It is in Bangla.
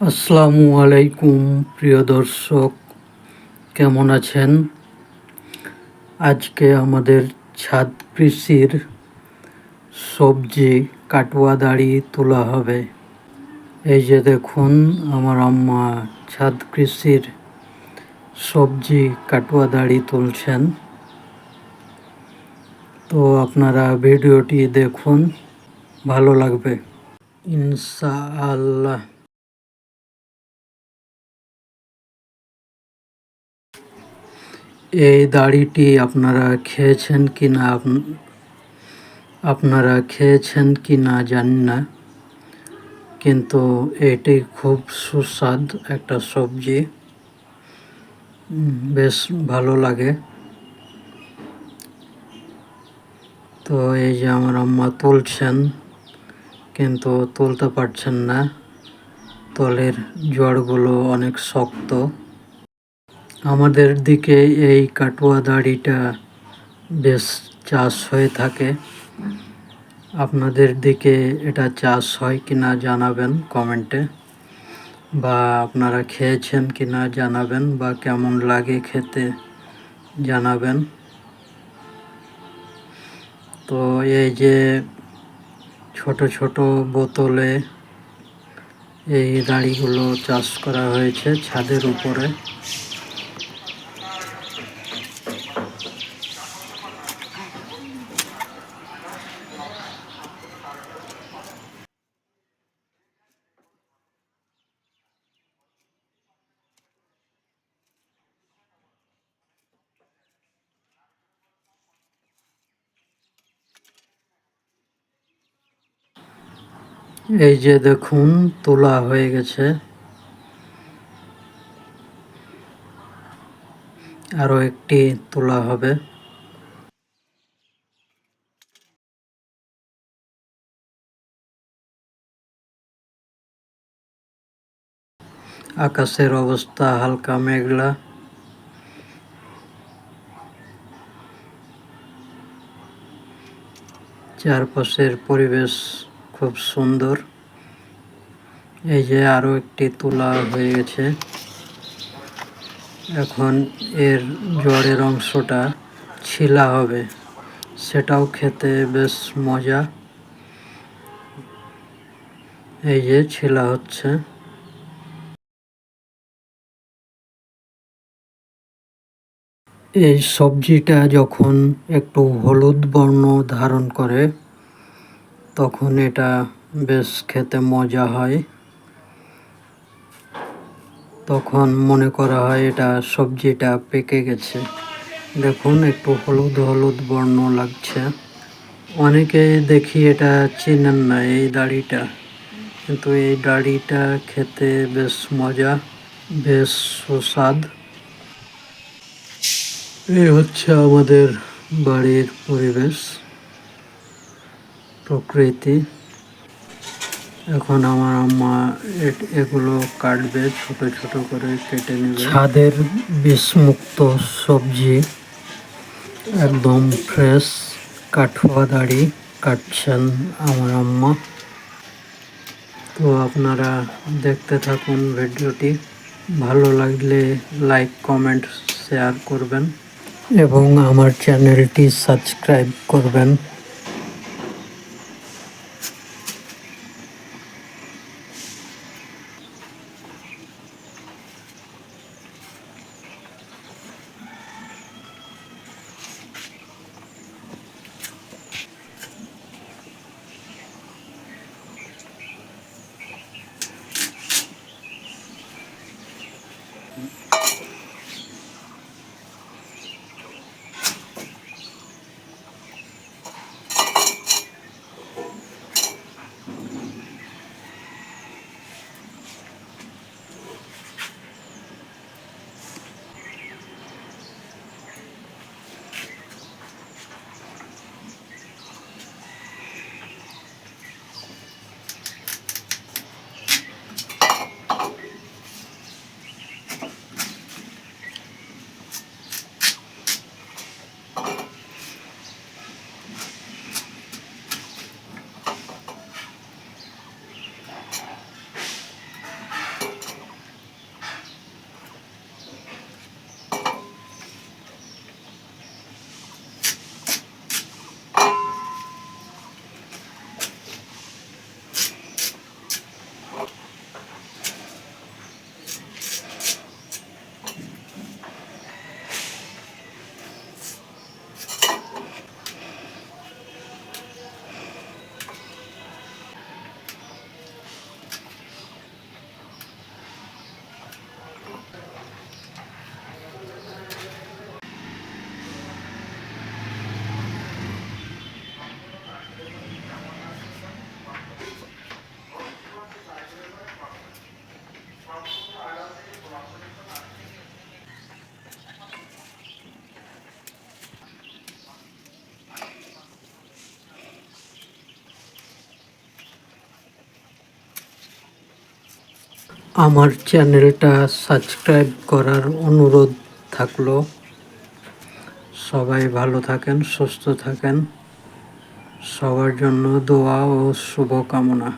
আসসালামু আলাইকুম, প্রিয় দর্শক, কেমন আছেন? আজকে আমাদের ছাদ কৃষির সবজি কাটুয়া দাড়ি তোলা হবে। এই যে দেখুন, আমার আম্মা ছাদ কৃষির সবজি কাটুয়া দাড়ি তুলছেন। তো আপনারা ভিডিওটি দেখুন, ভালো লাগবে। ইনশাআল্লাহ। এই দাড়িটি আপনারা খেয়েছেন কি না আপ- আপনারা খেয়েছেন কি না জানি না। কিন্তু এটি খুব সুস্বাদ একটা সবজি। বেশ ভালো লাগে। তো এই যে আমার আম্মা তুলছেন, কিন্তু তুলতে পারছেন না। তলের জড়গুলো অনেক শক্ত। আমাদের দিকে এই কাটুয়া দাড়িটা বেশ চাষ হয়ে থাকে। আপনাদের দিকে এটা চাষ হয় কি না জানাবেন কমেন্টে, বা আপনারা খেয়েছেন কি না জানাবেন, বা কেমন লাগে খেতে জানাবেন। তো এই যে ছোট ছোট বোতলে এই দাড়িগুলো চাষ করা হয়েছে ছাদের উপরে। এই যে দেখুন, তোলা হয়ে গেছে। আরও একটি তোলা হবে। আকাশের অবস্থা হালকা মেঘলা। চারপাশের পরিবেশ খুব সুন্দর। এই যে আরও একটি তোলা হয়ে গেছে। এখন এর জড়ের অংশটা ছিলা হবে। সেটাও খেতে বেশ মজা। এই যে ছিলা হচ্ছে। এই সবজিটা যখন একটু হলুদ বর্ণ ধারণ করে তখন এটা বেশ খেতে মজা হয়। তখন মনে করা হয় এটা সবজিটা পেকে গেছে। দেখুন, একটু হলুদ হলুদ বর্ণ লাগছে। অনেকে দেখি এটা চেনেন না এই দাড়িটা। কিন্তু এই দাড়িটা খেতে বেশ মজা, বেশ সুস্বাদ। এই হচ্ছে আমাদের বাড়ির পরিবেশ। প্রকৃতি। এখন আমার আম্মা এগুলো কাটবে ছোট ছোট করে কেটে নেবে। ছাদের বিষমুক্ত সবজি একদম ফ্রেশ কাঠুয়া দাড়ি কাটছেন আমার আম্মা। তো আপনারা দেখতে থাকুন ভিডিওটি। ভালো লাগলে লাইক কমেন্ট শেয়ার করবেন। এবং আমার চ্যানেলটি সাবস্ক্রাইব করবেন। Mm-hmm. আমার চ্যানেলটা সাবস্ক্রাইব করার অনুরোধ থাকল। সবাই ভালো থাকেন, সুস্থ থাকেন। সবার জন্য দোয়া ও শুভকামনা।